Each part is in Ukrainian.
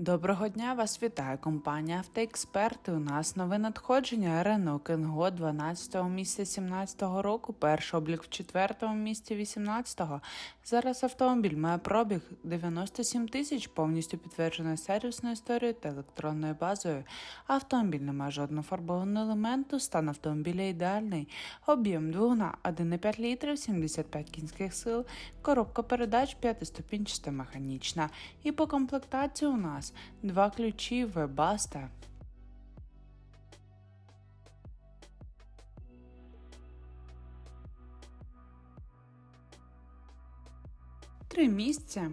Доброго дня, вас вітає компанія Автоексперти. У нас нове надходження Renault Кенго 12 місця 17-го року, перший облік в 4 місці 18-го. Зараз автомобіль має пробіг 97 тисяч, повністю підтвердженою сервісною історією та електронною базою. Автомобіль не має жодного фарбованого елементу, стан автомобіля ідеальний, об'єм двигуна 1,5 літрів, 75 кінських сил, коробка передач 5-ступінчата механічна. І по комплектації у нас два ключі Webaста. Три місця.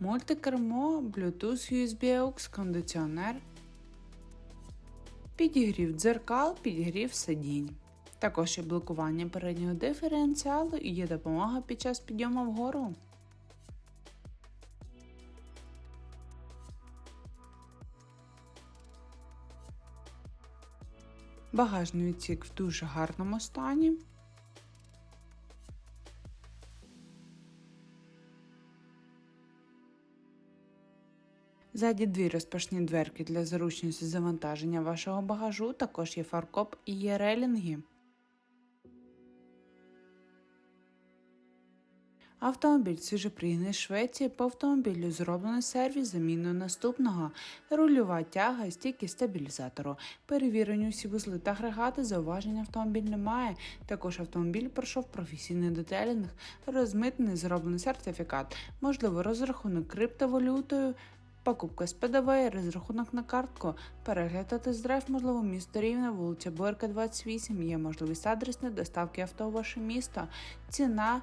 Мультикермо, Bluetooth USB AUX, кондиціонер, підігрів дзеркал, підігрів сидінь. Також є блокування переднього диференціалу і є допомога під час підйому вгору. Багажний відсік в дуже гарному стані. Ззаді дві розпашні дверки для зручності завантаження вашого багажу, також є фаркоп і є релінги. Автомобіль свіжопригнаний з Швеції по автомобілю зроблений сервіс заміною наступного, рульова тяга, стійки стабілізатору. Перевірені усі вузли та агрегати, зауважень автомобіль немає. Також автомобіль пройшов професійний детелінг, розмитний зроблений сертифікат, можливо розрахунок криптовалютою. Покупка з ПДВ, розрахунок на картку, перегляд та тест-драйв, можливо, місто Рівне, вулиця Борка, 28, є можливість адресної доставки авто у ваше місто, ціна